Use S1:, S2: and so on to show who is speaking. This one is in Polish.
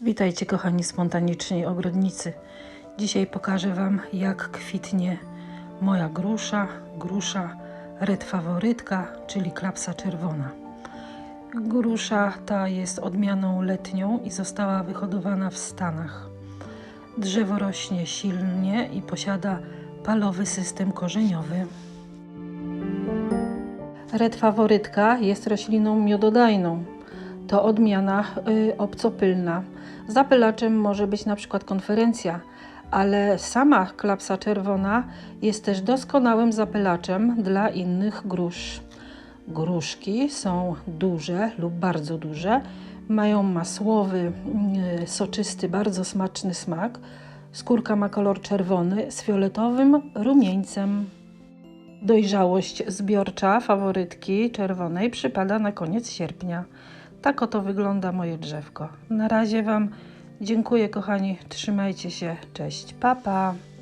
S1: Witajcie kochani spontaniczni ogrodnicy. Dzisiaj pokażę Wam jak kwitnie moja grusza, grusza red faworytka, czyli klapsa czerwona. Grusza ta jest odmianą letnią i została wyhodowana w Stanach. Drzewo rośnie silnie i posiada palowy system korzeniowy. Red faworytka jest rośliną miododajną. To odmiana y, obcopylna. Zapylaczem może być na przykład konferencja, ale sama klapsa czerwona jest też doskonałym zapylaczem dla innych grusz. Gruszki są duże lub bardzo duże, mają masłowy, y, soczysty, bardzo smaczny smak. Skórka ma kolor czerwony z fioletowym rumieńcem. Dojrzałość zbiorcza faworytki czerwonej przypada na koniec sierpnia. Tak oto wygląda moje drzewko. Na razie Wam dziękuję, kochani. Trzymajcie się. Cześć, papa. Pa.